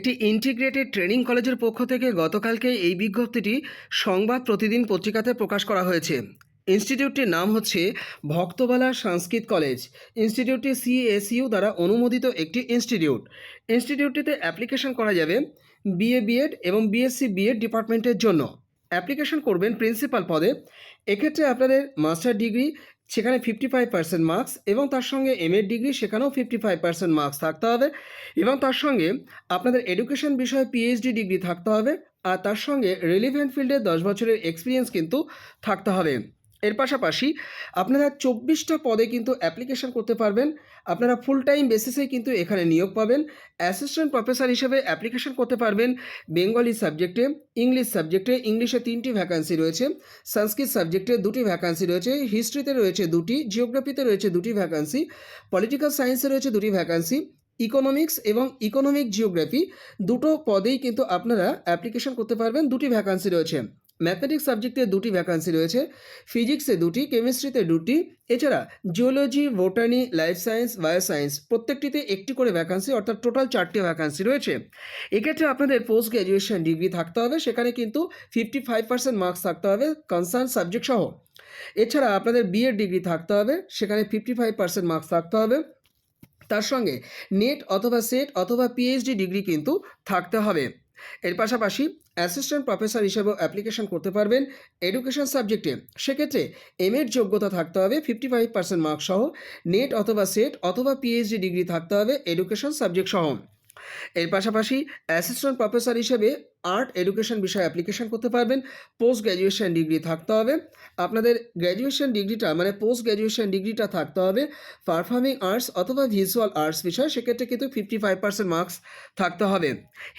একটি integrated training কলেজের পক্ষ থেকে গতকালকে এই বিজ্ঞপ্তিটি সংবাদ প্রতিদিন পত্রিকাতে প্রকাশ করা হয়েছে। ইনস্টিটিউটটির নাম হচ্ছে ভক্তবালা সংস্কৃত কলেজ ইনস্টিটিউটটি সিএসইউ দ্বারা অনুমোদিত একটি ইনস্টিটিউট ইনস্টিটিউটটিতে অ্যাপ্লিকেশন করা যাবে বিএ বিএড এবং বিএসসি বিএড ডিপার্টমেন্টের জন্য। অ্যাপ্লিকেশন করবেন প্রিন্সিপাল পদে। এক্ষেত্রে আপনাদের মাস্টার ডিগ্রি সেখানে ফিফটি ফাইভ পার্সেন্ট মার্কস এবং তার সঙ্গে এম এর ডিগ্রি সেখানেও ফিফটি ফাইভ পার্সেন্ট মার্কস থাকতে হবে এবং তার সঙ্গে আপনাদের এডুকেশন বিষয়ে পিএইচডি ডিগ্রি থাকতে হবে আর তার সঙ্গে রিলিভেন্ট ফিল্ডে দশ বছরের এক্সপিরিয়েন্স কিন্তু থাকতে হবে। এর পাশাপাশি আপনারা চব্বিশটা পদে কিন্তু অ্যাপ্লিকেশন করতে পারবেন। আপনারা ফুল টাইম বেসিসে কিন্তু এখানে নিয়োগ পাবেন। অ্যাসিস্ট্যান্ট প্রফেসর হিসেবে অ্যাপ্লিকেশন করতে পারবেন বেঙ্গলি সাবজেক্টে ইংলিশ সাবজেক্টে ইংলিশে তিনটি ভ্যাকান্সি রয়েছে। সংস্কৃত সাবজেক্টে দুটি ভ্যাকান্সি রয়েছে। হিস্ট্রিতে রয়েছে দুটি জিওগ্রাফিতে রয়েছে দুটি ভ্যাকান্সি পলিটিক্যাল সায়েন্সে রয়েছে দুটি ভ্যাকান্সি ইকোনমিক্স এবং ইকোনমিক জিওগ্রাফি দুটো পদেই কিন্তু আপনারা অ্যাপ্লিকেশন করতে পারবেন। দুটি ভ্যাকান্সি রয়েছে। ম্যাথমেটিক্স সাবজেক্টে দুটি ভ্যাকান্সি রয়েছে ফিজিক্সে দুটি কেমিস্ট্রিতে দুটি। এছাড়া geology botany life science bio science প্রত্যেকটিতে একটি করে ভ্যাকান্সি অর্থাৎ টোটাল চারটি ভ্যাকান্সি রয়েছে। এক্ষেত্রে আপনাদের পোস্ট গ্র্যাজুয়েশন ডিগ্রি থাকতে হবে, সেখানে কিন্তু ফিফটি ফাইভ পার্সেন্ট মার্কস থাকতে হবে কনসার্ন সাবজেক্ট সহ। এছাড়া আপনাদের বিএড ডিগ্রি থাকতে হবে, সেখানে ফিফটি ফাইভ পার্সেন্ট মার্কস থাকতে হবে। তার সঙ্গে নেট অথবা সেট অথবা পিএইচডি ডিগ্রি কিন্তু থাকতে হবে। এর পাশাপাশি অ্যাসিস্ট্যান্ট প্রফেসর হিসেবেও অ্যাপ্লিকেশন করতে পারবেন এডুকেশন সাবজেক্টে সেক্ষেত্রে এম এর যোগ্যতা থাকতে হবে ফিফটি ফাইভ পার্সেন্ট মার্কসহ সহ নেট অথবা সেট অথবা পিএইচডি ডিগ্রি থাকতে হবে এডুকেশন সাবজেক্ট সহ। এর পাশাপাশি অ্যাসিস্ট্যান্ট প্রফেসর হিসেবে আর্ট এডুকেশন বিষয়ে অ্যাপ্লিকেশন করতে পারবেন পোস্ট গ্র্যাজুয়েশন ডিগ্রি থাকতে হবে। আপনাদের গ্র্যাজুয়েশন ডিগ্রিটা মানে পোস্ট গ্র্যাজুয়েশন ডিগ্রিটা থাকতে হবে পারফর্মিং আর্টস অথবা ভিজুয়াল আর্টস বিষয়, সেক্ষেত্রে কিন্তু ফিফটি ফাইভ পার্সেন্ট মার্কস থাকতে হবে।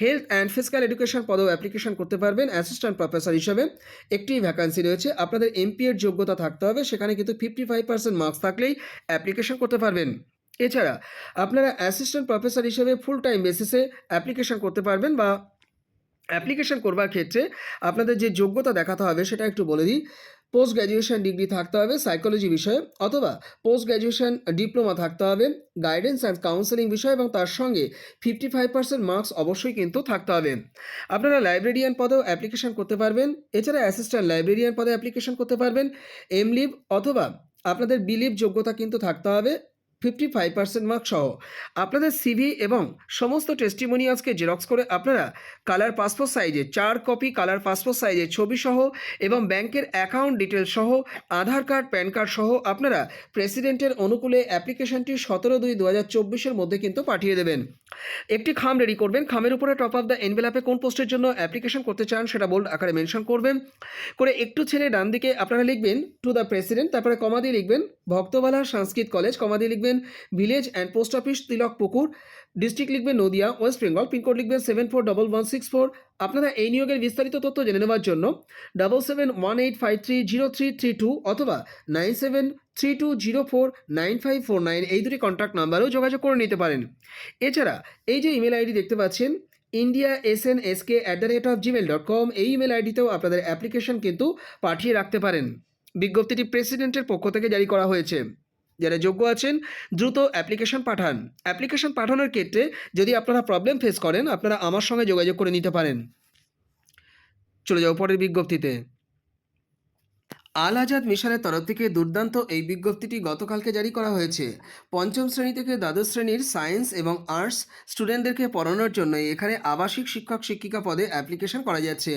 হেলথ অ্যান্ড ফিজিক্যাল এডুকেশন পদেও অ্যাপ্লিকেশন করতে পারবেন অ্যাসিস্ট্যান্ট প্রফেসর হিসেবে। একটি ভ্যাকান্সি রয়েছে, আপনাদের এমপিএর যোগ্যতা থাকতে হবে, সেখানে কিন্তু ফিফটি ফাইভ পার্সেন্ট মার্কস থাকলেই অ্যাপ্লিকেশন করতে পারবেন। এছাড়া আপনারা অ্যাসিস্ট্যান্ট প্রফেসর হিসেবে ফুল টাইম বেসিসে অ্যাপ্লিকেশন করতে পারবেন বা অ্যাপ্লিকেশন করবার ক্ষেত্রে আপনাদের যে যোগ্যতা দেখাতে হবে সেটা একটু বলে দিই। পোস্ট গ্র্যাজুয়েশন ডিগ্রি থাকতে হবে সাইকোলজি বিষয়ে অথবা পোস্ট গ্র্যাজুয়েশন ডিপ্লোমা থাকতে হবে গাইডেন্স অ্যান্ড কাউন্সেলিং বিষয় এবং তার সঙ্গে ফিফটি ফাইভ পার্সেন্ট মার্কস অবশ্যই কিন্তু থাকতে হবে। আপনারা লাইব্রেরিয়ান পদেও অ্যাপ্লিকেশন করতে পারবেন, এছাড়া অ্যাসিস্ট্যান্ট লাইব্রেরিয়ান পদে অ্যাপ্লিকেশন করতে পারবেন এম লিভ অথবা আপনাদের বিলিভ যোগ্যতা কিন্তু থাকতে হবে। ফিফটি ফাইভ পার্সেন্ট মার্ক সহ। আপনাদের সিভি এবং সমস্ত টেস্টিমোনিয়ালসকে জেরক্স করে আপনারা কালার পাসপোর্ট সাইজে চার কপি কালার পাসপোর্ট সাইজে ছবি সহ এবং ব্যাংকের অ্যাকাউন্ট ডিটেলস সহ, আধার কার্ড প্যান কার্ড সহ আপনারা প্রেসিডেন্টের অনুকূলে অ্যাপ্লিকেশনটি সতেরো দুই দু হাজার চব্বিশের মধ্যে কিন্তু পাঠিয়ে দেবেন। একটি খাম রেডি করবেন। খামের উপরে টপ অফ দ্য এনভেলাপে কোন পোস্টের জন্য অ্যাপ্লিকেশন করতে চান সেটা বোল্ড আকারে মেনশন করবেন। করে একটু ছেড়ে ডান দিকে আপনারা লিখবেন টু দ্য প্রেসিডেন্ট তারপরে কমা দিয়ে লিখবেন, ভক্তবালা সংস্কৃত কলেজ কমা দিয়ে লিখবেন village and post office, Tilak Pukur, district লিখবেন নদিয়া, ওয়েস্ট বেঙ্গল পিনকোড লিখবেন seven four double one six four. আপনারা এই নিয়োগের বিস্তারিত তথ্য জেনে নেওয়ার জন্য double seven one eight five three zero three three two অথবা nine seven three two zero four nine five four nine এই দুটি কন্ট্যাক্ট নাম্বারেও যোগাযোগ করে নিতে পারেন। এছাড়া এই যে ইমেল আইডি দেখতে পাচ্ছেন India S N S K at the rate of Gmail dot com এই ইমেল আইডিতেও আপনাদের অ্যাপ্লিকেশন কিন্তু পাঠিয়ে রাখতে পারেন। বিজ্ঞপ্তিটি প্রেসিডেন্টের পক্ষ থেকে জারি করা হয়েছে। যারা যোগ্য আছেন, দ্রুত অ্যাপ্লিকেশন পাঠান। অ্যাপ্লিকেশন পাঠানোর ক্ষেত্রে যদি আপনারা প্রবলেম ফেস করেন, আপনারা আমার সঙ্গে যোগাযোগ করে নিতে পারেন। চলে যাও পরের বিজ্ঞপ্তিতে। আল আজাদ মিশনের তরফ থেকে দুর্দান্ত এই বিজ্ঞপ্তিটি গতকালকে জারি করা হয়েছে। পঞ্চম শ্রেণি থেকে দ্বাদশ শ্রেণির সায়েন্স এবং আর্টস স্টুডেন্টদেরকে পড়ানোর জন্য এখানে আবাসিক শিক্ষক শিক্ষিকা পদে অ্যাপ্লিকেশন করা যাচ্ছে।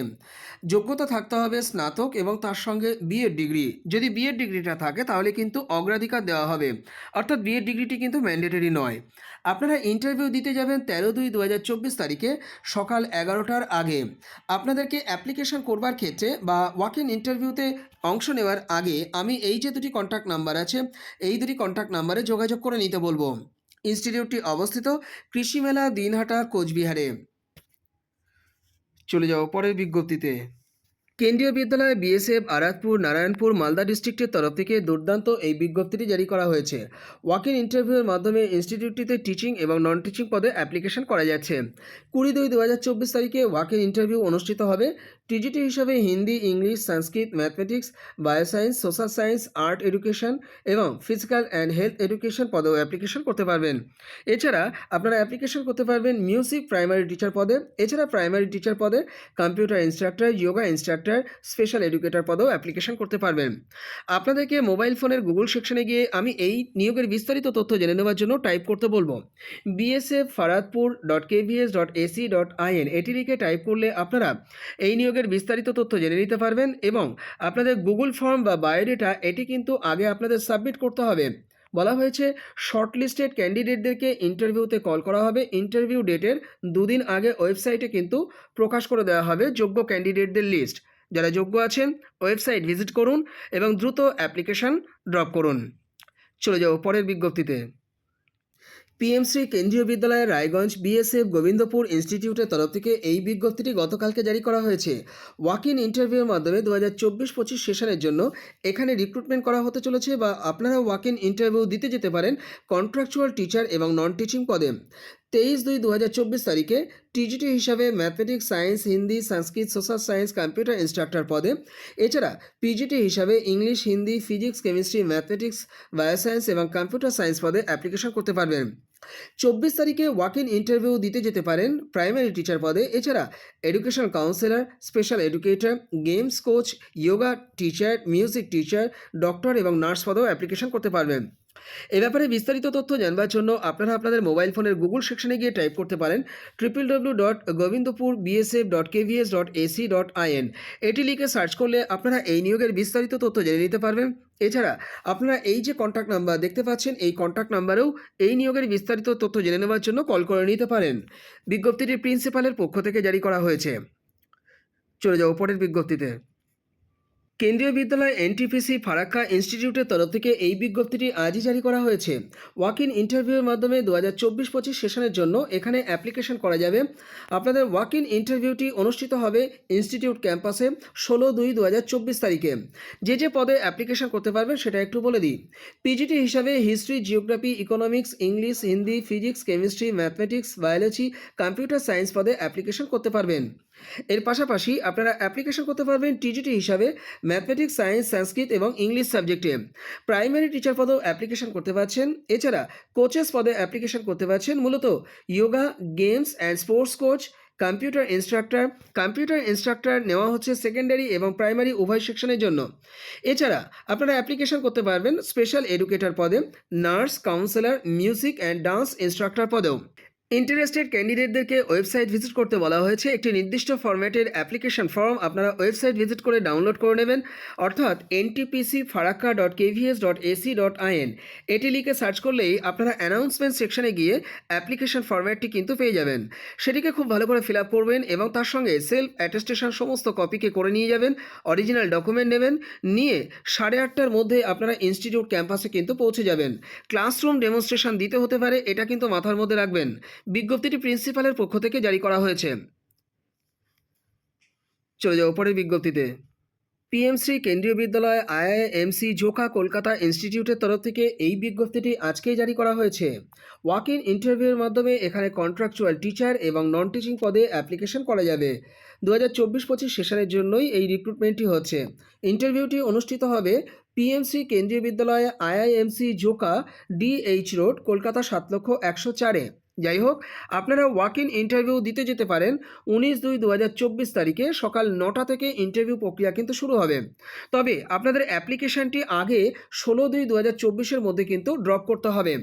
যোগ্যতা থাকতে হবে স্নাতক এবং তার সঙ্গে বিএড ডিগ্রি। যদি বিএড ডিগ্রিটা থাকে তাহলে কিন্তু অগ্রাধিকার দেওয়া হবে। অর্থাৎ বিএড ডিগ্রিটি কিন্তু ম্যান্ডেটরি নয়। আপনারা ইন্টারভিউ দিতে যাবেন তেরো দুই দু তারিখে সকাল এগারোটার আগে। আপনাদেরকে অ্যাপ্লিকেশন করবার ক্ষেত্রে বা ওয়াক ইন ইন্টারভিউতে অংশ নেওয়ার আগে আমি এই যে দুটি কন্ট্যাক্ট নাম্বার আছে, এই দুটি কন্ট্যাক্ট নাম্বারে যোগাযোগ করে নিতে বলব। ইনস্টিটিউটটি অবস্থিত কৃষি মেলা দিনহাটা কোচবিহারে। চলে যাও পরের বিজ্ঞপ্তিতে। কেন্দ্রীয় বিদ্যালয় বিএসএফ, আরাতপুর, নারায়ণপুর, মালদা ডিস্ট্রিক্টের তরফ থেকে দুর্দান্ত এই বিজ্ঞপ্তিটি জারি করা হয়েছে। ওয়াক ইন ইন্টারভিউয়ের মাধ্যমে ইনস্টিটিউটটিতে টিচিং এবং নন টিচিং পদে অ্যাপ্লিকেশন করা যাচ্ছে। কুড়ি দুই দু তারিখে ওয়াক ইন ইন্টারভিউ অনুষ্ঠিত হবে। টিজিটি হিসাবে Hindi, English, Sanskrit mathematics bioscience social science art education এবং ফিজিক্যাল অ্যান্ড হেলথ এডুকেশন পদেও অ্যাপ্লিকেশন করতে পারবেন। এছাড়া আপনারা অ্যাপ্লিকেশন করতে পারবেন মিউজিক প্রাইমারি টিচার পদে। এছাড়া প্রাইমারি টিচার পদে computer instructor yoga instructor special educator পদেও application করতে পারবেন। আপনাদেরকে মোবাইল ফোনের গুগল সেকশনে গিয়ে আমি এই নিয়োগের বিস্তারিত তথ্য জেনে নেওয়ার জন্য টাইপ করতে বলব। BSF Faradpur dot KVS dot AC dot IN এটি লিখে টাইপ করলে আপনারা এই নিয়োগের বিস্তারিত তথ্য জেনে নিতে পারবেন এবং আপনাদের গুগল ফর্ম বা বায়োডেটা, এটি কিন্তু আগে আপনাদের সাবমিট করতে হবে। বলা হয়েছে, শর্টলিস্টেড ক্যান্ডিডেটদেরকে ইন্টারভিউতে কল করা হবে। ইন্টারভিউ ডেটের দুদিন আগে ওয়েবসাইটে কিন্তু প্রকাশ করে দেওয়া হবে যোগ্য ক্যান্ডিডেটদের লিস্ট। যারা যোগ্য আছেন, ওয়েবসাইট ভিজিট করুন এবং দ্রুত অ্যাপ্লিকেশন ড্রপ করুন। চলে যাও পরের বিজ্ঞপ্তিতে। পিএমসি কেন্দ্রীয় বিদ্যালয়ের রায়গঞ্জ বিএসএফ গোবিন্দপুর ইনস্টিটিউটের তরফ থেকে এই বিজ্ঞপ্তিটি গতকালকে জারি করা হয়েছে। ওয়াক ইন ইন্টারভিউর মাধ্যমে দু হাজার চব্বিশ পঁচিশ সেশনের জন্য এখানে রিক্রুটমেন্ট করা হতে চলেছে বা আপনারা ওয়াক ইন ইন্টারভিউ দিতে যেতে পারেন কন্ট্রাকচুয়াল টিচার এবং নন টিচিং পদে। তেইশ দুই দু তারিখে টিজিটি হিসাবে mathematics science Hindi Sanskrit social science computer instructor পদে। এছাড়া পিজিটি হিসাবে English Hindi physics chemistry mathematics bioscience এবং কম্পিউটার সায়েন্স পদে অ্যাপ্লিকেশন করতে পারবেন। চব্বিশ তারিখে ওয়াক ইন ইন্টারভিউ দিতে যেতে পারেন প্রাইমারি টিচার পদে। এছাড়া education counsellor, special educator, games coach yoga teacher, music teacher, doctor এবং নার্স পদেও অ্যাপ্লিকেশন করতে পারবেন। এ ব্যাপারে বিস্তারিত তথ্য জানবার জন্য আপনারা আপনাদের মোবাইল ফোনের গুগল সেকশনে গিয়ে টাইপ করতে পারেন triple W dot Gobindpur BSF dot KVS dot AC dot IN এটি লিখে সার্চ করলে আপনারা এই নিয়োগের বিস্তারিত তথ্য জেনে নিতে পারবেন। এছাড়া আপনারা এই যে কন্ট্যাক্ট নাম্বার দেখতে পাচ্ছেন, এই কন্ট্যাক্ট নাম্বারেও এই নিয়োগের বিস্তারিত তথ্য জেনে নেওয়ার জন্য কল করে নিতে পারেন। বিজ্ঞপ্তিটি প্রিন্সিপালের পক্ষ থেকে জারি করা হয়েছে। চলে যাও পরের বিজ্ঞপ্তিতে। কেন্দ্রীয় বিদ্যালয় এনটিপিসি ফারাক্কা ইনস্টিটিউটের তরফ থেকে এই বিজ্ঞপ্তিটি আজই জারি করা হয়েছে। ওয়াক ইন ইন্টারভিউয়ের মাধ্যমে দু হাজার চব্বিশ পঁচিশ সেশনের জন্য এখানে অ্যাপ্লিকেশন করা যাবে। আপনাদের ওয়াক ইন ইন্টারভিউটি অনুষ্ঠিত হবে ইনস্টিটিউট ক্যাম্পাসে ষোলো দুই দু হাজার চব্বিশ তারিখে। যে যে পদে অ্যাপ্লিকেশন করতে পারবেন সেটা একটু বলে দিই। পিজিটি হিসাবে history geography economics English Hindi physics chemistry mathematics biology computer science পদে অ্যাপ্লিকেশন করতে পারবেন। এর পাশাপাশি আপনারা অ্যাপ্লিকেশন করতে পারবেন টিজিটি হিসাবে ম্যাথমেটিক্স সায়েন্স সংস্কৃত এবং ইংলিশ সাবজেক্টে প্রাইমারি টিচার পদেও অ্যাপ্লিকেশন করতে পারছেন। এছাড়া কোচেস পদে অ্যাপ্লিকেশন করতে পারছেন মূলত yoga games and sports coach computer instructor computer instructor নেওয়া হচ্ছে সেকেন্ডারি এবং প্রাইমারি উভয় সেকশনের জন্য। এছাড়া আপনারা অ্যাপ্লিকেশন করতে পারবেন স্পেশাল এডুকেটর পদে। Nurse counsellor music and dance instructor পদেও। Interested ক্যান্ডিডেটদেরকে ওয়েবসাইট ভিজিট করতে বলা হয়েছে। একটি নির্দিষ্ট ফরম্যাটের অ্যাপ্লিকেশন ফর্ম আপনারা ওয়েবসাইট ভিজিট করে ডাউনলোড করে নেবেন। অর্থাৎ NTPC Farakka dot KVS dot AC dot IN এটি লিখে সার্চ করলেই আপনারা অ্যানাউন্সমেন্ট সেকশনে গিয়ে অ্যাপ্লিকেশন ফরম্যাটটি কিন্তু পেয়ে যাবেন। সেটিকে খুব ভালো করে ফিল আপ করবেন এবং তার সঙ্গে সেলফ অ্যাটেস্টেশন সমস্ত কপিকে করে নিয়ে যাবেন অরিজিনাল ডকুমেন্ট নেবেন, নিয়ে সাড়ে আটটার মধ্যে আপনারা ইনস্টিটিউট ক্যাম্পাসে কিন্তু পৌঁছে যাবেন। ক্লাসরুম ডেমনস্ট্রেশন দিতে হতে পারে, এটা কিন্তু মাথার মধ্যে রাখবেন। বিজ্ঞপ্তিটি প্রিন্সিপালের পক্ষ থেকে জারি করা হয়েছে। চলে যাও পরের বিজ্ঞপ্তিতে। পিএমসি কেন্দ্রীয় বিদ্যালয় আইআইএমসি জোকা কলকাতা ইনস্টিটিউটের তরফ থেকে এই বিজ্ঞপ্তিটি আজকেই জারি করা হয়েছে। ওয়াক ইন ইন্টারভিউয়ের মাধ্যমে এখানে কন্ট্রাকচুয়াল টিচার এবং নন টিচিং পদে অ্যাপ্লিকেশন করা যাবে। দু হাজার চব্বিশ পঁচিশ সেশনের জন্যই এই রিক্রুটমেন্টটি হচ্ছে। ইন্টারভিউটি অনুষ্ঠিত হবে PMC Kendriya Vidyalaya IIMC Joka DH road, Kolkata সাত লক্ষ একশো চারে। যাই হোক, আপনারা ওয়াক ইন ইন্টারভিউ দিতে যেতে পারেন উনিশ দুই দু তারিখে সকাল নটা থেকে ইন্টারভিউ প্রক্রিয়া কিন্তু শুরু হবে। তবে আপনাদের অ্যাপ্লিকেশনটি আগে ষোলো দুই দু হাজার চব্বিশের মধ্যে কিন্তু ড্রপ করতে হবে।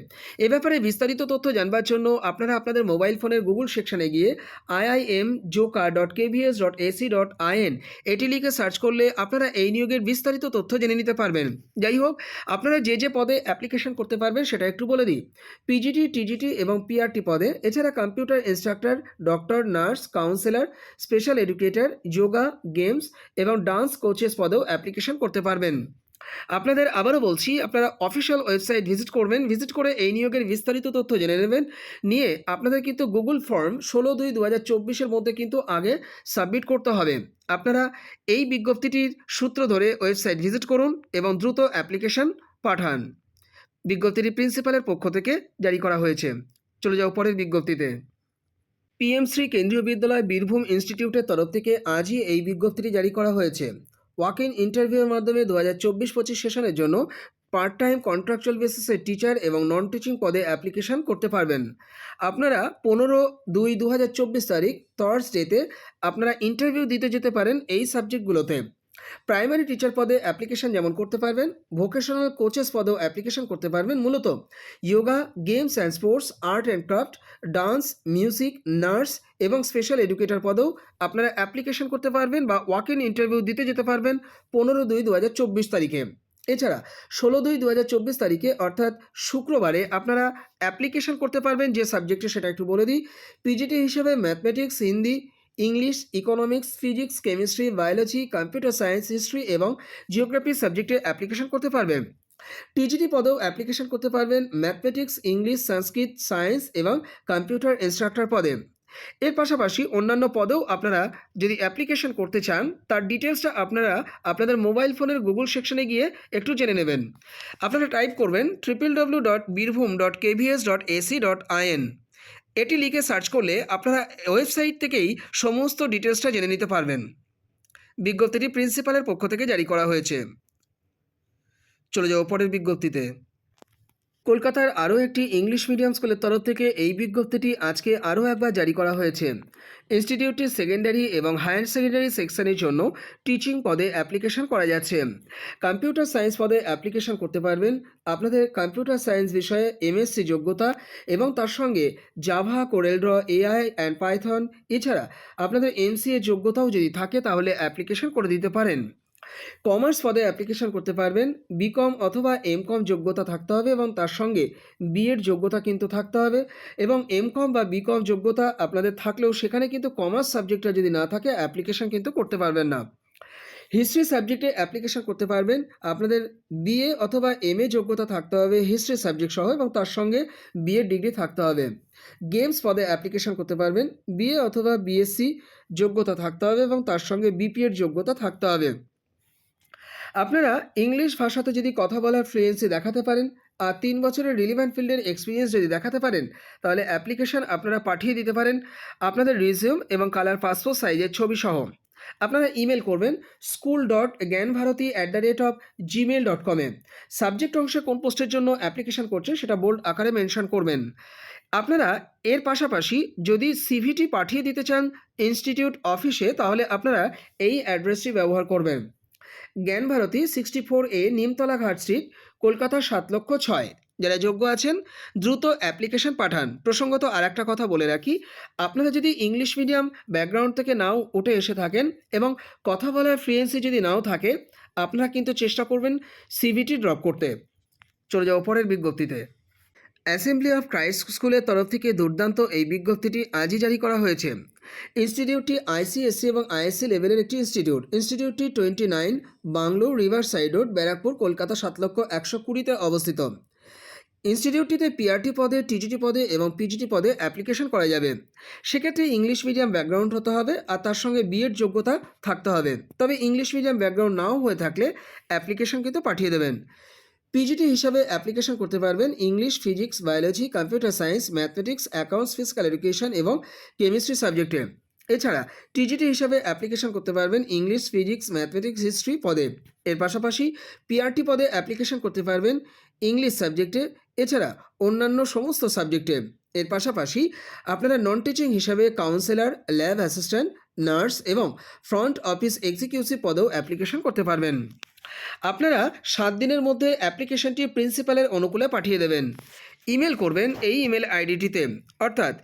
এ ব্যাপারে বিস্তারিত তথ্য জানবার জন্য আপনারা আপনাদের মোবাইল ফোনের গুগল সেকশানে গিয়ে IIM Joka dot KVS dot AC dot IN এটি লিখে সার্চ করলে আপনারা এই নিয়োগের বিস্তারিত তথ্য জেনে নিতে পারবেন। যাই হোক, আপনারা যে যে পদে অ্যাপ্লিকেশন করতে পারবেন সেটা একটু বলে দিই। পিজিটি টিজিটি এবং পিআরটি পদে। এছাড়া computer instructor doctor nurse counsellor special educator yoga games এবং ডান্স কোচেস পদেও অ্যাপ্লিকেশন করতে পারবেন। আপনাদের আবারও বলছি, আপনারা অফিসিয়াল ওয়েবসাইট ভিজিট করবেন। ভিজিট করে এই নিয়োগের বিস্তারিত তথ্য জেনে নেবেন। নিয়ে আপনাদের কিন্তু গুগল ফর্ম ষোলো দুই দু হাজার চব্বিশের মধ্যে কিন্তু আগে সাবমিট করতে হবে। আপনারা এই বিজ্ঞপ্তিটির সূত্র ধরে ওয়েবসাইট ভিজিট করুন এবং দ্রুত অ্যাপ্লিকেশন পাঠান। বিজ্ঞপ্তিটি প্রিন্সিপালের পক্ষ থেকে জারি করা হয়েছে। চলে যাও পরের বিজ্ঞপ্তিতে। পিএমশ্রী কেন্দ্রীয় বিদ্যালয় বীরভূম ইনস্টিটিউটের তরফ থেকে আজই এই বিজ্ঞপ্তিটি জারি করা হয়েছে। ওয়াক ইন ইন্টারভিউর মাধ্যমে দু হাজার চব্বিশ পঁচিশ সেশনের জন্য পার্ট টাইম কন্ট্রাকচুয়াল বেসিসে টিচার এবং নন টিচিং পদে অ্যাপ্লিকেশন করতে পারবেন। আপনারা পনেরো দুই দু হাজার চব্বিশ তারিখ থার্সডেতে আপনারা ইন্টারভিউ দিতে যেতে পারেন এই সাবজেক্টগুলোতে। প্রাইমারি টিচার পদে অ্যাপ্লিকেশন যেমন করতে পারবেন ভোকেশনাল কোচেস পদেও অ্যাপ্লিকেশন করতে পারবেন মূলত yoga games and sports art and craft dance music nurse এবং স্পেশাল এডুকেটর পদেও আপনারা অ্যাপ্লিকেশন করতে পারবেন বা ওয়াক ইন ইন্টারভিউ দিতে যেতে পারবেন পনেরো দুই দু হাজার চব্বিশ তারিখে। এছাড়া ষোলো দুই দু হাজার চব্বিশ তারিখে অর্থাৎ শুক্রবারে আপনারা অ্যাপ্লিকেশন করতে পারবেন যে সাবজেক্টে সেটা একটু বলে দিই পিজিটি হিসেবে mathematics Hindi English economics physics chemistry biology computer science history এবং জিওগ্রাফি সাবজেক্টে অ্যাপ্লিকেশন করতে পারবেন। টিজিটি পদেও অ্যাপ্লিকেশন করতে পারবেন ম্যাথমেটিক্স ইংলিশ সংস্কৃত সায়েন্স এবং কম্পিউটার ইনস্ট্রাক্টর পদে। এর পাশাপাশি অন্যান্য পদেও আপনারা যদি অ্যাপ্লিকেশন করতে চান, তার ডিটেলসটা আপনারা আপনাদের মোবাইল ফোনের গুগল সেকশনে গিয়ে একটু জেনে নেবেন। আপনারা টাইপ করবেন triple W dot Birbhum dot KVS dot AC dot IN এটি লিখে সার্চ করলে আপনারা ওয়েবসাইট থেকেই সমস্ত ডিটেলসটা জেনে নিতে পারবেন। বিজ্ঞপ্তিটি প্রিন্সিপালের পক্ষ থেকে জারি করা হয়েছে। চলে যাব পরের বিজ্ঞপ্তিতে। কলকাতার আরও একটি ইংলিশ মিডিয়াম স্কুলের তরফ থেকে এই বিজ্ঞপ্তিটি আজকে আরও একবার জারি করা হয়েছে। ইনস্টিটিউটটির সেকেন্ডারি এবং হায়ার সেকেন্ডারি সেকশনের জন্য টিচিং পদে অ্যাপ্লিকেশন করা যাচ্ছে। কম্পিউটার সায়েন্স পদে অ্যাপ্লিকেশন করতে পারবেন। আপনাদের কম্পিউটার সায়েন্স বিষয়ে এমএসসি যোগ্যতা এবং তার সঙ্গে Java CorelDRAW AI and Python এছাড়া আপনাদের এমসিএ যোগ্যতাও যদি থাকে তাহলে অ্যাপ্লিকেশন করে দিতে পারেন। কমার্স পদে অ্যাপ্লিকেশন করতে পারবেন। বিকম অথবা এম কম যোগ্যতা থাকতে হবে এবং তার সঙ্গে বিএড যোগ্যতা কিন্তু থাকতে হবে এবং এম কম বা বিকম যোগ্যতা আপনাদের থাকলেও সেখানে কিন্তু কমার্স সাবজেক্টটা যদি না থাকে অ্যাপ্লিকেশন কিন্তু করতে পারবেন না। হিস্ট্রি সাবজেক্টে অ্যাপ্লিকেশন করতে পারবেন। আপনাদের বিএ অথবা এম এ যোগ্যতা থাকতে হবে হিস্ট্রি সাবজেক্ট সহ এবং তার সঙ্গে বিএড ডিগ্রি থাকতে হবে। গেমস পদে অ্যাপ্লিকেশন করতে পারবেন। বিএ অথবা বিএসসি যোগ্যতা থাকতে হবে এবং তার সঙ্গে বিপিএর যোগ্যতা থাকতে হবে। আপনারা ইংলিশ ভাষাতে যদি কথা বলার ফ্লুয়েন্সি দেখাতে পারেন আর তিন বছরের রিলিভেন্ট ফিল্ডের এক্সপিরিয়েন্স যদি দেখাতে পারেন, তাহলে অ্যাপ্লিকেশন আপনারা পাঠিয়ে দিতে পারেন আপনাদের রিজিউম এবং কালার পাসপোর্ট সাইজের ছবি সহ। আপনারা ইমেল করবেন school dot Gyan Bharati at the rate of Gmail dot কমে সাবজেক্ট অংশে কোন পোস্টের জন্য অ্যাপ্লিকেশন করছেন সেটা বোল্ড আকারে মেনশন করবেন। আপনারা এর পাশাপাশি যদি সিভিটি পাঠিয়ে দিতে চান ইনস্টিটিউট অফিসে তাহলে আপনারা এই অ্যাড্রেসটি ব্যবহার করবেন। Gyan Bharati sixty four A Nimtala Ghat street Kolkata সাত লক্ষ ছয়। যারা যোগ্য আছেন, দ্রুত অ্যাপ্লিকেশন পাঠান। প্রসঙ্গত আর একটা কথা বলে রাখি, আপনারা যদি ইংলিশ মিডিয়াম ব্যাকগ্রাউন্ড থেকে নাও উঠে এসে থাকেন এবং কথা বলার ফ্রিয়েন্সি যদি নাও থাকে, আপনারা কিন্তু চেষ্টা করবেন সিভিটি ড্রপ করতে। চলে যাও পরের বিজ্ঞপ্তিতে। অ্যাসেম্বলি অফ ক্রাইস্ট স্কুলের তরফ থেকে দুর্দান্ত এই বিজ্ঞপ্তিটি আজই জারি করা হয়েছে। ইনস্টিটিউটটি আইসিএসসি এবং আইএসসি লেভেলের একটি institute. ইনস্টিটিউটটি twenty nine bungalow river side road, Barrackpore, Kolkata, সাত লক্ষ একশো কুড়িতে অবস্থিত। ইনস্টিটিউটটিতে পিআরটি পদে টিজিটি পদে এবং পিজিটি পদে অ্যাপ্লিকেশন করা যাবে। সেক্ষেত্রে ইংলিশ মিডিয়াম ব্যাকগ্রাউন্ড হতে হবে আর তার সঙ্গে বিএড যোগ্যতা থাকতে হবে। তবে ইংলিশ মিডিয়াম ব্যাকগ্রাউন্ড নাও হয়ে থাকলে অ্যাপ্লিকেশন কিন্তু পাঠিয়ে দেবেন। পিজিটি হিসাবে অ্যাপ্লিকেশন করতে পারবেন English physics biology computer science mathematics accounts physical education এবং কেমিস্ট্রি সাবজেক্টে এছাড়া টিজিটি হিসাবে অ্যাপ্লিকেশন করতে পারবেন ইংলিশ ফিজিক্স ম্যাথমেটিক্স হিস্ট্রি পদে। এর পাশাপাশি পিআরটি পদে অ্যাপ্লিকেশন করতে পারবেন ইংলিশ সাবজেক্টে এছাড়া অন্যান্য সমস্ত সাবজেক্টে এর পাশাপাশি আপনারা নন টিচিং হিসাবে কাউন্সেলর ল্যাব অ্যাসিস্ট্যান্ট নার্স এবং ফ্রন্ট অফিস এক্সিকিউটিভ পদেও অ্যাপ্লিকেশন করতে পারবেন। আপনারা সাত দিনের মধ্যে অ্যাপ্লিকেশনটি প্রিন্সিপালের অনুকূলে পাঠিয়ে দেবেন। ইমেল করবেন এই ইমেল আইডিটিতে, অর্থাৎ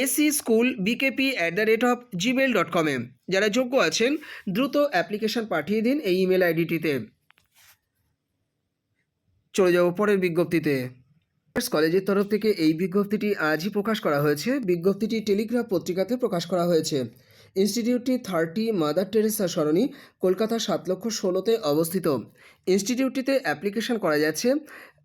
AC school BKP at the rate of Gmail dot কমে যারা যোগ্য আছেন, দ্রুত অ্যাপ্লিকেশন পাঠিয়ে দিন এই ইমেল আইডিটিতে। চলে যাব পরের বিজ্ঞপ্তিতে। কলেজের তরফ থেকে এই বিজ্ঞপ্তিটি আজই প্রকাশ করা হয়েছে। বিজ্ঞপ্তিটি টেলিগ্রাফ পত্রিকাতে প্রকাশ করা হয়েছে। ইনস্টিটিউটটি থার্টি মাদার টেরেসা সরণি, কলকাতা সাত লক্ষ ষোলোতে অবস্থিত। ইনস্টিটিউটটিতে অ্যাপ্লিকেশন করা যাচ্ছে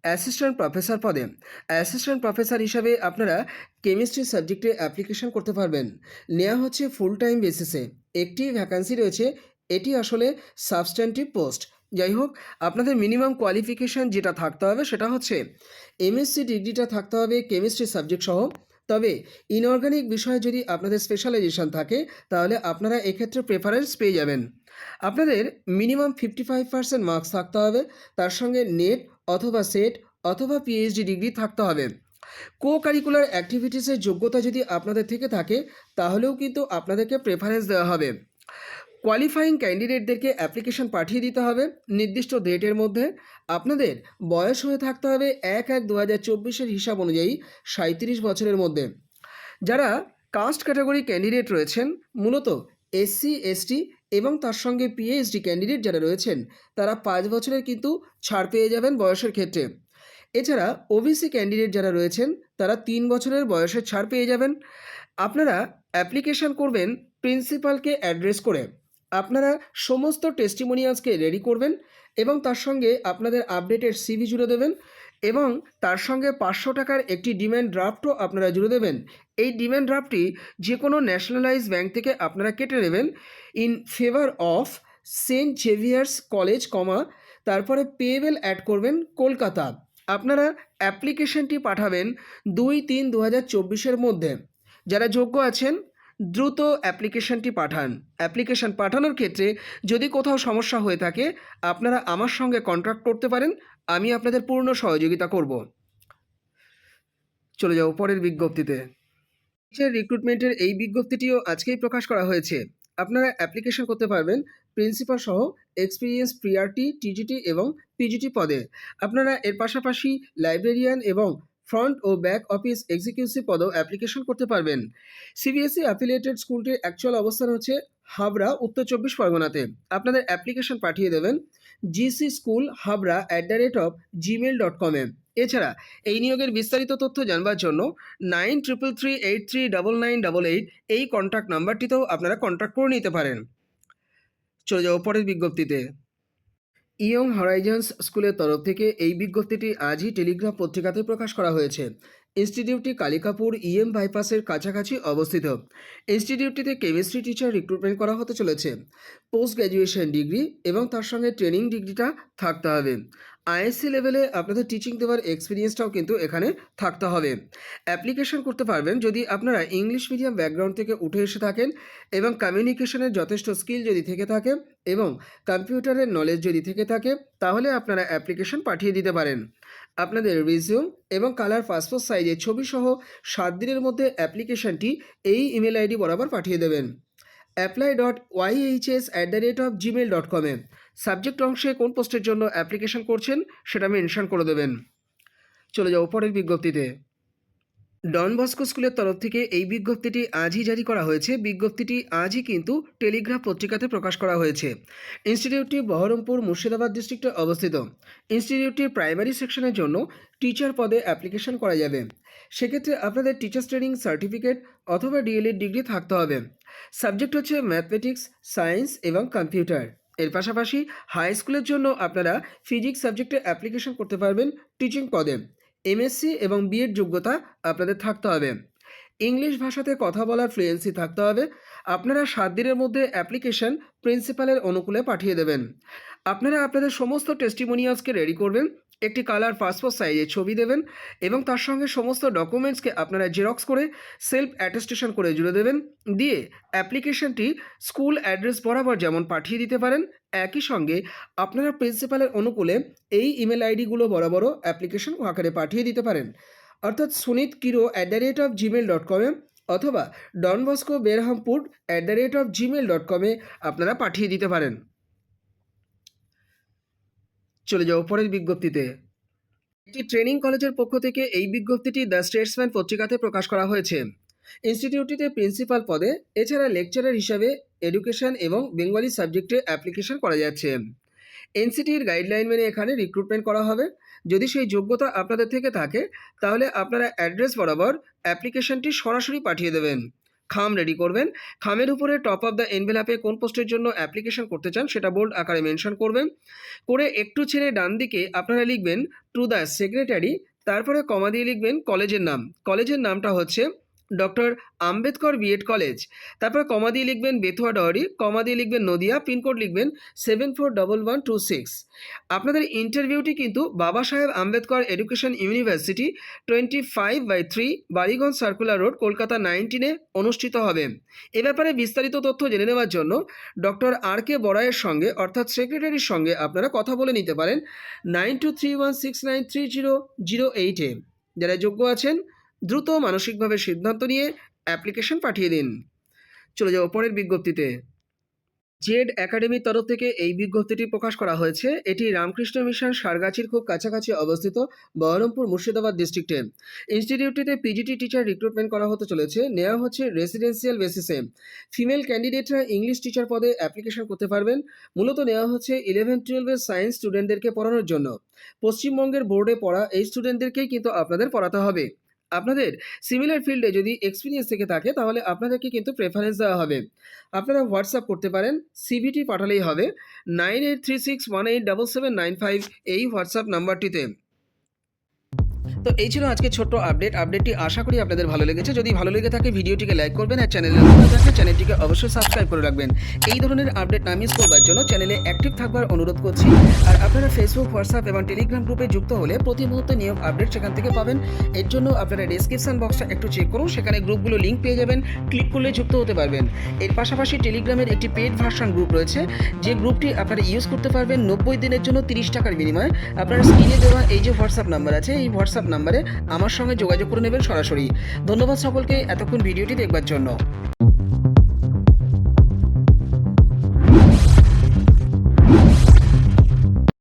অ্যাসিস্ট্যান্ট প্রফেসর পদে। অ্যাসিস্ট্যান্ট প্রফেসর হিসাবে আপনারা কেমিস্ট্রি সাবজেক্টে অ্যাপ্লিকেশন করতে পারবেন। নেওয়া হচ্ছে ফুল টাইম বেসিসে। একটি ভ্যাকান্সি রয়েছে, এটি আসলে সাবস্ট্যান্টিভ পোস্ট। যাই হোক, আপনাদের মিনিমাম কোয়ালিফিকেশান যেটা থাকতে হবে সেটা হচ্ছে এমএসসি ডিগ্রিটা থাকতে হবে কেমিস্ট্রি সাবজেক্ট সহ। তবে ইনঅর্গানিক বিষয়ে যদি আপনাদের স্পেশালাইজেশন থাকে, তাহলে আপনারা এক্ষেত্রে প্রেফারেন্স পেয়ে যাবেন। আপনাদের minimum fifty five percent marks থাকতে হবে, তার সঙ্গে নেট অথবা সেট অথবা পিএইচডি ডিগ্রি থাকতে হবে। কো কারিকুলার অ্যাক্টিভিটিসের যোগ্যতা যদি আপনাদের থেকে থাকে, তাহলেও কিন্তু আপনাদেরকে প্রেফারেন্স দেওয়া হবে। কোয়ালিফাইং ক্যান্ডিডেটদেরকে অ্যাপ্লিকেশন পাঠিয়ে দিতে হবে নির্দিষ্ট ডেটের মধ্যে। আপনাদের বয়স হয়ে থাকতে হবে এক এক দু হাজার চব্বিশের হিসাব অনুযায়ী সাঁত্রিশ বছরের মধ্যে। যারা কাস্ট ক্যাটাগরি ক্যান্ডিডেট রয়েছেন, মূলত এসসি এসটি এবং তার সঙ্গে পিএইচডি ক্যান্ডিডেট যারা রয়েছেন, তারা পাঁচ বছরের কিন্তু ছাড় পেয়ে যাবেন বয়সের ক্ষেত্রে। এছাড়া ওবিসি ক্যান্ডিডেট যারা রয়েছেন, তারা তিন বছরের বয়সের ছাড় পেয়ে যাবেন। আপনারা অ্যাপ্লিকেশন করবেন প্রিন্সিপালকে অ্যাড্রেস করে। আপনারা সমস্ত টেস্টিমোনিয়ালসকে রেডি করবেন এবং তার সঙ্গে আপনাদের আপডেটেড সিভি জুড়ে দেবেন এবং তার সঙ্গে পাঁচশো টাকার একটি ডিম্যান্ড ড্রাফটও আপনারা জুড়ে দেবেন। এই ডিম্যান্ড ড্রাফটটি যে কোনো ন্যাশনালাইজ ব্যাংক থেকে আপনারা কেটে নেবেন in favour of Saint Xavier's college comma তারপরে পেয়েবেল অ্যাড করবেন কলকাতা। আপনারা অ্যাপ্লিকেশনটি পাঠাবেন দুই তিন দু হাজার চব্বিশের মধ্যে। যারা যোগ্য আছেন দ্রুত অ্যাপ্লিকেশনটি পাঠান। অ্যাপ্লিকেশন পাঠানোর ক্ষেত্রে যদি কোথাও সমস্যা হয়ে থাকে, আপনারা আমার সঙ্গে কন্ট্যাক্ট করতে পারেন, আমি আপনাদের পূর্ণ সহযোগিতা করব। চলে যাও পরের বিজ্ঞপ্তিতে। টিচার রিক্রুটমেন্টের এই বিজ্ঞপ্তিটিও আজকেই প্রকাশ করা হয়েছে। আপনারা অ্যাপ্লিকেশন করতে পারবেন প্রিন্সিপাল সহ এক্সপিরিয়েন্স প্রিয়ারটি টিজিটি এবং পিজিটি পদে। আপনারা এর পাশাপাশি লাইব্রেরিয়ান এবং ফ্রন্ট ও ব্যাক অফিস এক্সিকিউটিভ পদেও অ্যাপ্লিকেশন করতে পারবেন। সিবিএসই অ্যাফিলিয়েটেড স্কুলটির অ্যাকচুয়াল অবস্থান হচ্ছে হাবড়া, উত্তর চব্বিশ পরগনাতে। আপনাদের অ্যাপ্লিকেশন পাঠিয়ে দেবেন GC school Habra at the rate of Gmail dot কমে এছাড়া এই নিয়োগের বিস্তারিত তথ্য জানবার জন্য nine triple three eight three double nine double eight এই কন্ট্যাক্ট নাম্বারটিতেও আপনারা কন্ট্যাক্ট করে নিতে পারেন। চলে যাও পরের বিজ্ঞপ্তিতে। ইয়ং হরাইজন্স স্কুলের তরফ থেকে এই বিজ্ঞপ্তিটি আজই টেলিগ্রাফ পত্রিকাতে প্রকাশ করা হয়েছে। ইনস্টিটিউটটি কালিকাপুর ইএম বাইপাসের কাছাকাছি অবস্থিত। ইনস্টিটিউটটিতে কেমিস্ট্রি টিচার রিক্রুটমেন্ট করা হতে চলেছে। পোস্ট গ্র্যাজুয়েশন ডিগ্রি এবং তার সঙ্গে ট্রেনিং ডিগ্রিটা থাকতে হবে। আইএসসি লেভেলে আপনাদের টিচিং দেওয়ার এক্সপিরিয়েন্সটাও কিন্তু এখানে থাকতে হবে। অ্যাপ্লিকেশন করতে পারবেন যদি আপনারা ইংলিশ মিডিয়াম ব্যাকগ্রাউন্ড থেকে উঠে এসে থাকেন এবং কমিউনিকেশনের যথেষ্ট স্কিল যদি থেকে থাকে এবং কম্পিউটারের নলেজ যদি থেকে থাকে, তাহলে আপনারা অ্যাপ্লিকেশন পাঠিয়ে দিতে পারেন। আপনাদের রিজিউম এবং কালার পাসপোর্ট সাইজের ছবি সহ সাত দিনের মধ্যে অ্যাপ্লিকেশনটি এই ইমেল আইডি বরাবর পাঠিয়ে দেবেন। Apply dot YHS at the rate of Gmail dot কমে সাবজেক্ট অংশে কোন পোস্টের জন্য অ্যাপ্লিকেশন করছেন সেটা মেনশন করে দেবেন। চলে যাও পরের বিজ্ঞপ্তিতে। ডন বস্কো স্কুলের তরফ থেকে এই বিজ্ঞপ্তিটি আজই জারি করা হয়েছে। বিজ্ঞপ্তিটি আজই কিন্তু টেলিগ্রাফ পত্রিকাতে প্রকাশ করা হয়েছে। ইনস্টিটিউটটি বহরমপুর মুর্শিদাবাদ ডিস্ট্রিক্টে অবস্থিত। ইনস্টিটিউটটির প্রাইমারি সেকশনের জন্য টিচার পদে অ্যাপ্লিকেশন করা যাবে। সেক্ষেত্রে আপনাদের টিচার্স ট্রেনিং সার্টিফিকেট অথবা ডিএলএড ডিগ্রি থাকতে হবে। সাবজেক্ট হচ্ছে ম্যাথমেটিক্স, সায়েন্স এবং কম্পিউটার। এর পাশাপাশি হাই স্কুলের জন্য আপনারা ফিজিক্স সাবজেক্টে অ্যাপ্লিকেশন করতে পারবেন টিচিং পদে। এমএসসি এবং বিএড যোগ্যতা আপনাদের থাকতে হবে। ইংলিশ ভাষাতে কথা বলার ফ্লুয়েন্সি থাকতে হবে। আপনারা সাত দিনের মধ্যে অ্যাপ্লিকেশন প্রিন্সিপালের অনুকূলে পাঠিয়ে দেবেন। আপনারা আপনাদের সমস্ত টেস্টিমোনিয়ালসকে রেডি করবেন। একটি কালার পাসপোর্ট সাইজের ছবি দেবেন এবং তার সঙ্গে সমস্ত ডকুমেন্টসকে আপনারা জেরক্স করে সেলফ অ্যাটেস্টেশন করে জুড়ে দেবেন। দিয়ে অ্যাপ্লিকেশনটি স্কুল অ্যাড্রেস বরাবর যেমন পাঠিয়ে দিতে পারেন, একই সঙ্গে আপনারা প্রিন্সিপালের অনুকূলে এই ইমেল আইডিগুলো বরাবরও অ্যাপ্লিকেশন আকারে পাঠিয়ে দিতে পারেন। অর্থাৎ Sunit কিরো at the rate of Gmail dot কমে অথবা Don Bosco Berhampore at the rate of Gmail dot কমে আপনারা পাঠিয়ে দিতে পারেন। চলে যাও পরের বিজ্ঞপ্তিতে। একটি ট্রেনিং কলেজের পক্ষ থেকে এই বিজ্ঞপ্তিটি দ্য স্টেটসম্যান পত্রিকাতে প্রকাশ করা হয়েছে। ইনস্টিটিউটটিতে প্রিন্সিপাল পদে, এছাড়া লেকচারার হিসাবে এডুকেশন এবং বেঙ্গলি সাবজেক্টে অ্যাপ্লিকেশন করা যাচ্ছে। এনসিটির গাইডলাইন মেনে এখানে রিক্রুটমেন্ট করা হবে। যদি সেই যোগ্যতা আপনাদের থেকে থাকে, তাহলে আপনারা অ্যাড্রেস বরাবর অ্যাপ্লিকেশনটি সরাসরি পাঠিয়ে দেবেন। খাম রেডি করবেন। খামের উপরে টপ অফ দ্য এনভেলাপে কোন পোস্টের জন্য অ্যাপ্লিকেশন করতে চান সেটা বোল্ড আকারে মেনশন করবেন। করে একটু ছেড়ে ডান দিকে আপনারা লিখবেন টু দ্য সেক্রেটারি তারপরে কমা দিয়ে লিখবেন কলেজের নাম। কলেজের নামটা হচ্ছে ডক্টর আম্বেদকর বিএড কলেজ। তারপর কমা দিয়ে লিখবেন বেথুয়া ডহরি কমা দিয়ে লিখবেন নদিয়া পিনকোড লিখবেন seven four double one two six আপনাদের ইন্টারভিউটি কিন্তু Baba Saheb Ambedkar education university twenty five by three Ballygunge circular road, Kolkata নাইনটিনে অনুষ্ঠিত হবে। এ ব্যাপারে বিস্তারিত তথ্য জেনে নেওয়ার জন্য ডক্টর আর কে বড়াইয়ের সঙ্গে, অর্থাৎ সেক্রেটারির সঙ্গে আপনারা কথা বলে নিতে পারেন nine two three one six nine three zero zero এইটে যারা যোগ্য আছেন দ্রুত মানসিকভাবে সিদ্ধান্ত নিয়ে অ্যাপ্লিকেশন পাঠিয়ে দিন। চলে যাব পরের বিজ্ঞপ্তিতে। জেড একাডেমির তরফ থেকে এই বিজ্ঞপ্তিটি প্রকাশ করা হয়েছে। এটি রামকৃষ্ণ মিশন সারগাছির খুব কাছাকাছি অবস্থিত বহরমপুর মুর্শিদাবাদ ডিস্ট্রিক্টে ইনস্টিটিউটটিতে পিজিটি টিচার রিক্রুটমেন্ট করা হতে চলেছে। নেওয়া হচ্ছে রেসিডেন্সিয়াল বেসিসে ফিমেল ক্যান্ডিডেটরা ইংলিশ টিচার পদে অ্যাপ্লিকেশন করতে পারবেন। মূলত নেওয়া হচ্ছে ইলেভেন টুয়েলভের সায়েন্স স্টুডেন্টদেরকে পড়ানোর জন্য। পশ্চিমবঙ্গের বোর্ডে পড়া এই স্টুডেন্টদেরকেই কিন্তু আপনাদের পড়াতে হবে। আপনাদের সিমিলার ফিল্ডে যদি এক্সপিরিয়েন্স থেকে থাকে, তাহলে আপনাদেরকে কিন্তু প্রেফারেন্স দেওয়া হবে। আপনারা হোয়াটসঅ্যাপ করতে পারেন সিভিটি পাঠালেই হবে। Nine eight three six one eight double seven nine five এই হোয়াটসঅ্যাপ নাম্বারটিতে তো এই ছিল আজকে ছোট্ট আপডেট আপডেটটি আশা করি আপনাদের ভালো লেগেছে। যদি ভালো লেগে থাকে, ভিডিওটিকে লাইক করবেন আর চ্যানেলে নতুন চ্যানেলটিকে অবশ্যই সাবস্ক্রাইব করে রাখবেন। এই ধরনের আপডেট না মিস করবার জন্য চ্যানেলে অ্যাক্টিভ থাকবার অনুরোধ করছি। আর আপনারা ফেসবুক হোয়াটসঅ্যাপ এবং টেলিগ্রাম গ্রুপে যুক্ত হলে প্রতি মুহূর্তে নিয়োগ আপডেট সেখান থেকে পাবেন। এর জন্য আপনারা ডিসক্রিপশন বক্সটা একটু চেক করুন। সেখানে গ্রুপগুলো লিঙ্ক পেয়ে যাবেন। ক্লিক করলে যুক্ত হতে পারবেন। এর পাশাপাশি টেলিগ্রামের একটি পেড ভার্সন গ্রুপ রয়েছে। যে গ্রুপটি আপনারা ইউজ করতে পারবেন নব্বই দিনের জন্য তিরিশ টাকার বিনিময়ে। আপনারা স্ক্রিনে দেওয়া এই যে হোয়াটসঅ্যাপ নাম্বার আছে, এই হোয়াটসঅ্যাপ নাম্বারে আমার সঙ্গে যোগাযোগ করে নেবেন সরাসরি। ধন্যবাদ সকলকে এতক্ষণ ভিডিওটি দেখবার জন্য।